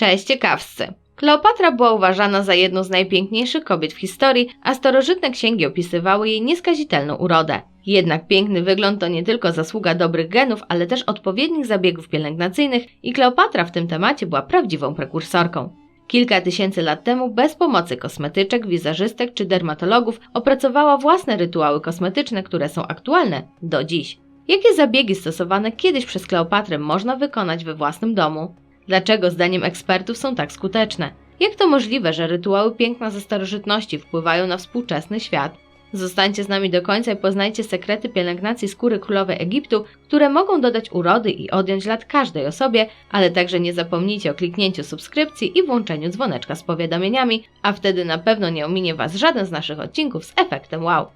Cześć ciekawscy! Kleopatra była uważana za jedną z najpiękniejszych kobiet w historii, a starożytne księgi opisywały jej nieskazitelną urodę. Jednak piękny wygląd to nie tylko zasługa dobrych genów, ale też odpowiednich zabiegów pielęgnacyjnych i Kleopatra w tym temacie była prawdziwą prekursorką. Kilka tysięcy lat temu bez pomocy kosmetyczek, wizerzystek czy dermatologów opracowała własne rytuały kosmetyczne, które są aktualne do dziś. Jakie zabiegi stosowane kiedyś przez Kleopatrę można wykonać we własnym domu? Dlaczego zdaniem ekspertów są tak skuteczne? Jak to możliwe, że rytuały piękna ze starożytności wpływają na współczesny świat? Zostańcie z nami do końca i poznajcie sekrety pielęgnacji skóry królowej Egiptu, które mogą dodać urody i odjąć lat każdej osobie, ale także nie zapomnijcie o kliknięciu subskrypcji i włączeniu dzwoneczka z powiadomieniami, a wtedy na pewno nie ominie Was żaden z naszych odcinków z efektem wow.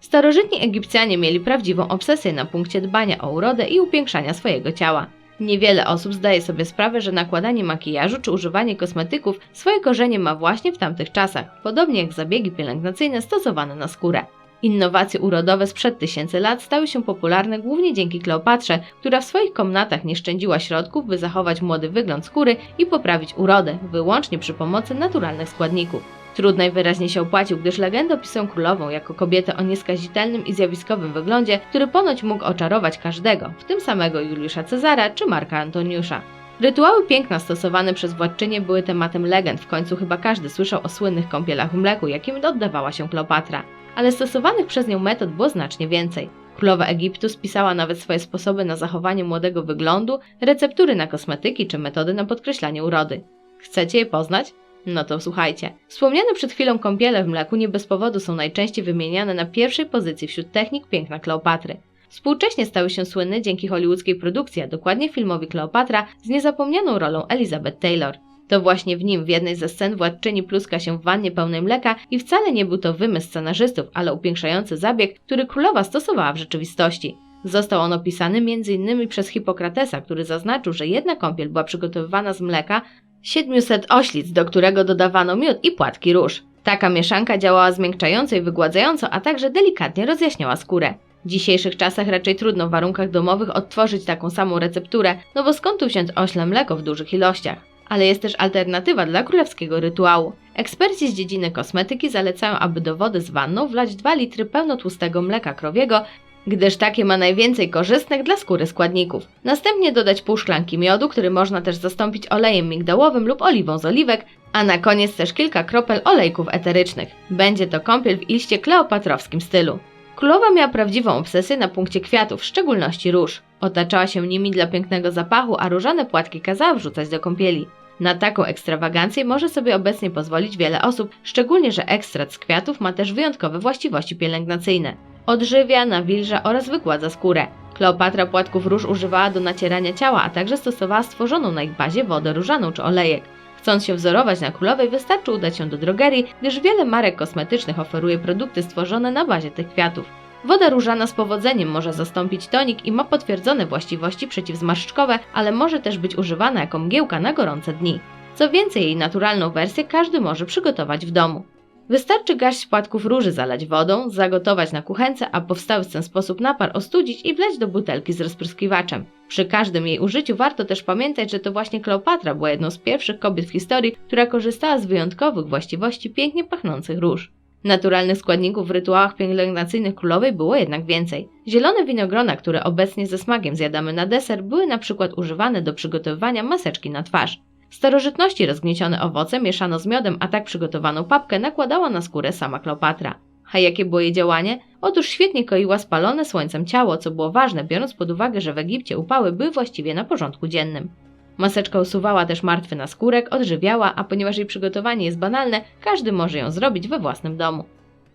Starożytni Egipcjanie mieli prawdziwą obsesję na punkcie dbania o urodę i upiększania swojego ciała. Niewiele osób zdaje sobie sprawę, że nakładanie makijażu czy używanie kosmetyków swoje korzenie ma właśnie w tamtych czasach, podobnie jak zabiegi pielęgnacyjne stosowane na skórę. Innowacje urodowe sprzed tysięcy lat stały się popularne głównie dzięki Kleopatrze, która w swoich komnatach nie szczędziła środków, by zachować młody wygląd skóry i poprawić urodę, wyłącznie przy pomocy naturalnych składników. Trud najwyraźniej się opłacił, gdyż legendy opisują królową jako kobietę o nieskazitelnym i zjawiskowym wyglądzie, który ponoć mógł oczarować każdego, w tym samego Juliusza Cezara czy Marka Antoniusza. Rytuały piękna stosowane przez władczynię były tematem legend, w końcu chyba każdy słyszał o słynnych kąpielach w mleku, jakim oddawała się Kleopatra. Ale stosowanych przez nią metod było znacznie więcej. Królowa Egiptu spisała nawet swoje sposoby na zachowanie młodego wyglądu, receptury na kosmetyki czy metody na podkreślanie urody. Chcecie je poznać? No to słuchajcie. Wspomniane przed chwilą kąpiele w mleku nie bez powodu są najczęściej wymieniane na pierwszej pozycji wśród technik piękna Kleopatry. Współcześnie stały się słynne dzięki hollywoodzkiej produkcji, a dokładnie filmowi Kleopatra z niezapomnianą rolą Elizabeth Taylor. To właśnie w nim w jednej ze scen władczyni pluska się w wannie pełnej mleka i wcale nie był to wymysł scenarzystów, ale upiększający zabieg, który królowa stosowała w rzeczywistości. Został on opisany m.in. przez Hipokratesa, który zaznaczył, że jedna kąpiel była przygotowywana z mleka, 700 oślic, do którego dodawano miód i płatki róż. Taka mieszanka działała zmiękczająco i wygładzająco, a także delikatnie rozjaśniała skórę. W dzisiejszych czasach raczej trudno w warunkach domowych odtworzyć taką samą recepturę, no bo skąd tu wziąć ośle mleko w dużych ilościach? Ale jest też alternatywa dla królewskiego rytuału. Eksperci z dziedziny kosmetyki zalecają, aby do wody z wanną wlać 2 litry pełnotłustego mleka krowiego gdyż takie ma najwięcej korzystnych dla skóry składników. Następnie dodać pół szklanki miodu, który można też zastąpić olejem migdałowym lub oliwą z oliwek, a na koniec też kilka kropel olejków eterycznych. Będzie to kąpiel w iście kleopatrowskim stylu. Królowa miała prawdziwą obsesję na punkcie kwiatów, w szczególności róż. Otaczała się nimi dla pięknego zapachu, a różane płatki kazała wrzucać do kąpieli. Na taką ekstrawagancję może sobie obecnie pozwolić wiele osób, szczególnie że ekstrakt z kwiatów ma też wyjątkowe właściwości pielęgnacyjne odżywia, nawilża oraz wygładza skórę. Kleopatra płatków róż używała do nacierania ciała, a także stosowała stworzoną na ich bazie wodę różaną czy olejek. Chcąc się wzorować na królowej, wystarczy udać się do drogerii, gdyż wiele marek kosmetycznych oferuje produkty stworzone na bazie tych kwiatów. Woda różana z powodzeniem może zastąpić tonik i ma potwierdzone właściwości przeciwzmarszczkowe, ale może też być używana jako mgiełka na gorące dni. Co więcej, jej naturalną wersję każdy może przygotować w domu. Wystarczy garść płatków róży zalać wodą, zagotować na kuchence, a powstały w ten sposób napar ostudzić i wleć do butelki z rozpryskiwaczem. Przy każdym jej użyciu warto też pamiętać, że to właśnie Kleopatra była jedną z pierwszych kobiet w historii, która korzystała z wyjątkowych właściwości pięknie pachnących róż. Naturalnych składników w rytuałach pielęgnacyjnych królowej było jednak więcej. Zielone winogrona, które obecnie ze smakiem zjadamy na deser, były na przykład używane do przygotowywania maseczki na twarz. Starożytności rozgniecione owoce mieszano z miodem, a tak przygotowaną papkę nakładała na skórę sama Kleopatra. A jakie było jej działanie? Otóż świetnie koiła spalone słońcem ciało, co było ważne, biorąc pod uwagę, że w Egipcie upały były właściwie na porządku dziennym. Maseczka usuwała też martwy naskórek, odżywiała, a ponieważ jej przygotowanie jest banalne, każdy może ją zrobić we własnym domu.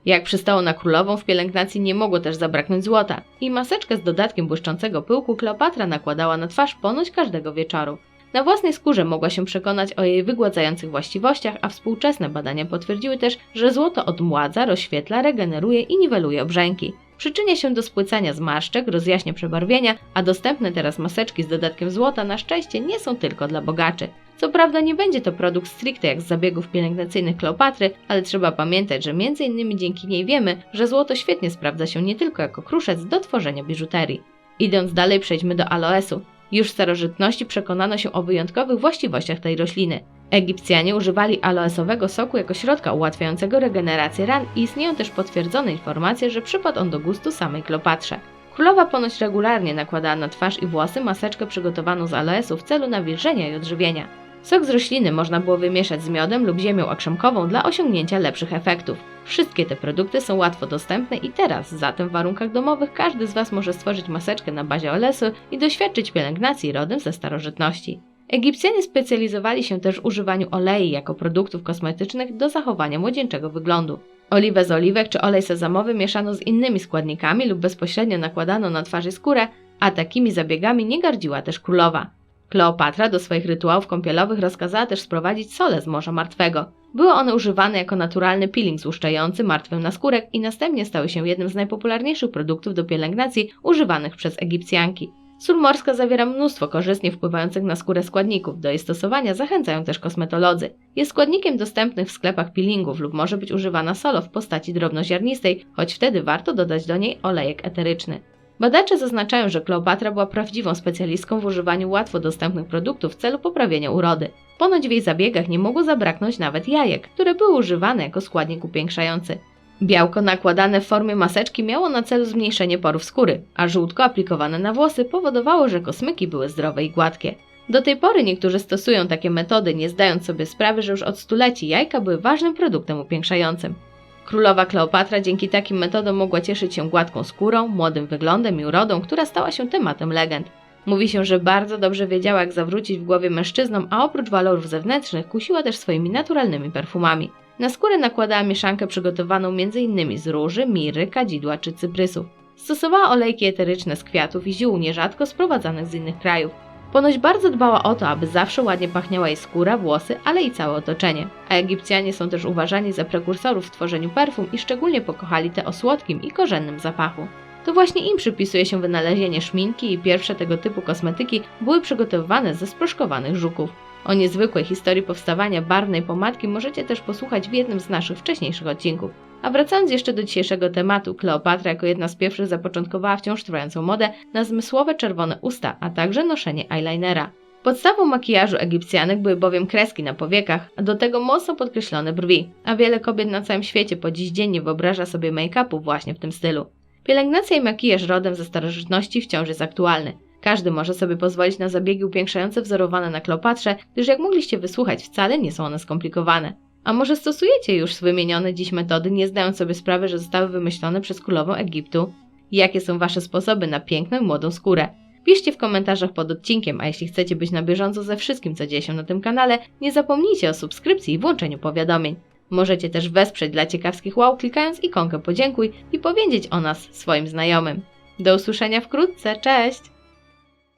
Jak przystało na królową, w pielęgnacji nie mogło też zabraknąć złota i maseczkę z dodatkiem błyszczącego pyłku Kleopatra nakładała na twarz ponoć każdego wieczoru. Na własnej skórze mogła się przekonać o jej wygładzających właściwościach, a współczesne badania potwierdziły też, że złoto odmładza, rozświetla, regeneruje i niweluje obrzęki. Przyczynia się do spłycania zmarszczek, rozjaśnia przebarwienia, a dostępne teraz maseczki z dodatkiem złota na szczęście nie są tylko dla bogaczy. Co prawda nie będzie to produkt stricte jak z zabiegów pielęgnacyjnych Kleopatry, ale trzeba pamiętać, że m.in. dzięki niej wiemy, że złoto świetnie sprawdza się nie tylko jako kruszec do tworzenia biżuterii. Idąc dalej przejdźmy do aloesu. Już w starożytności przekonano się o wyjątkowych właściwościach tej rośliny. Egipcjanie używali aloesowego soku jako środka ułatwiającego regenerację ran i istnieją też potwierdzone informacje, że przypadł on do gustu samej Kleopatrze. Królowa ponoć regularnie nakładała na twarz i włosy maseczkę przygotowaną z aloesu w celu nawilżenia i odżywienia. Sok z rośliny można było wymieszać z miodem lub ziemią okrzemkową dla osiągnięcia lepszych efektów. Wszystkie te produkty są łatwo dostępne i teraz, zatem w warunkach domowych, każdy z Was może stworzyć maseczkę na bazie olesu i doświadczyć pielęgnacji rodem ze starożytności. Egipcjanie specjalizowali się też w używaniu olei jako produktów kosmetycznych do zachowania młodzieńczego wyglądu. Oliwę z oliwek czy olej sezamowy mieszano z innymi składnikami lub bezpośrednio nakładano na twarz i skórę, a takimi zabiegami nie gardziła też królowa. Kleopatra do swoich rytuałów kąpielowych rozkazała też sprowadzić sole z Morza Martwego. Były one używane jako naturalny peeling złuszczający martwym naskórek i następnie stały się jednym z najpopularniejszych produktów do pielęgnacji używanych przez Egipcjanki. Sól morska zawiera mnóstwo korzystnie wpływających na skórę składników. Do jej stosowania zachęcają też kosmetolodzy. Jest składnikiem dostępnych w sklepach peelingów lub może być używana solo w postaci drobnoziarnistej, choć wtedy warto dodać do niej olejek eteryczny. Badacze zaznaczają, że Kleopatra była prawdziwą specjalistką w używaniu łatwo dostępnych produktów w celu poprawienia urody. Ponoć w jej zabiegach nie mogło zabraknąć nawet jajek, które były używane jako składnik upiększający. Białko nakładane w formie maseczki miało na celu zmniejszenie porów skóry, a żółtko aplikowane na włosy powodowało, że kosmyki były zdrowe i gładkie. Do tej pory niektórzy stosują takie metody, nie zdając sobie sprawy, że już od stuleci jajka były ważnym produktem upiększającym. Królowa Kleopatra dzięki takim metodom mogła cieszyć się gładką skórą, młodym wyglądem i urodą, która stała się tematem legend. Mówi się, że bardzo dobrze wiedziała, jak zawrócić w głowie mężczyznom, a oprócz walorów zewnętrznych kusiła też swoimi naturalnymi perfumami. Na skórę nakładała mieszankę przygotowaną m.in. z róży, miry, kadzidła czy cyprysów. Stosowała olejki eteryczne z kwiatów i ziół, nierzadko sprowadzanych z innych krajów. Ponoć bardzo dbała o to, aby zawsze ładnie pachniała jej skóra, włosy, ale i całe otoczenie. A Egipcjanie są też uważani za prekursorów w tworzeniu perfum i szczególnie pokochali te o słodkim i korzennym zapachu. To właśnie im przypisuje się wynalezienie szminki i pierwsze tego typu kosmetyki były przygotowywane ze sproszkowanych żuków. O niezwykłej historii powstawania barwnej pomadki możecie też posłuchać w jednym z naszych wcześniejszych odcinków. A wracając jeszcze do dzisiejszego tematu, Kleopatra jako jedna z pierwszych zapoczątkowała wciąż trwającą modę na zmysłowe czerwone usta, a także noszenie eyelinera. Podstawą makijażu Egipcjanek były bowiem kreski na powiekach, a do tego mocno podkreślone brwi, a wiele kobiet na całym świecie po dziś dzień nie wyobraża sobie make-upu właśnie w tym stylu. Pielęgnacja i makijaż rodem ze starożytności wciąż jest aktualny. Każdy może sobie pozwolić na zabiegi upiększające wzorowane na Kleopatrze, gdyż jak mogliście wysłuchać, wcale nie są one skomplikowane. A może stosujecie już wymienione dziś metody, nie zdając sobie sprawy, że zostały wymyślone przez królową Egiptu? Jakie są Wasze sposoby na piękną i młodą skórę? Piszcie w komentarzach pod odcinkiem, a jeśli chcecie być na bieżąco ze wszystkim, co dzieje się na tym kanale, nie zapomnijcie o subskrypcji i włączeniu powiadomień. Możecie też wesprzeć dla ciekawskich wow, klikając ikonkę podziękuj i powiedzieć o nas swoim znajomym. Do usłyszenia wkrótce, cześć!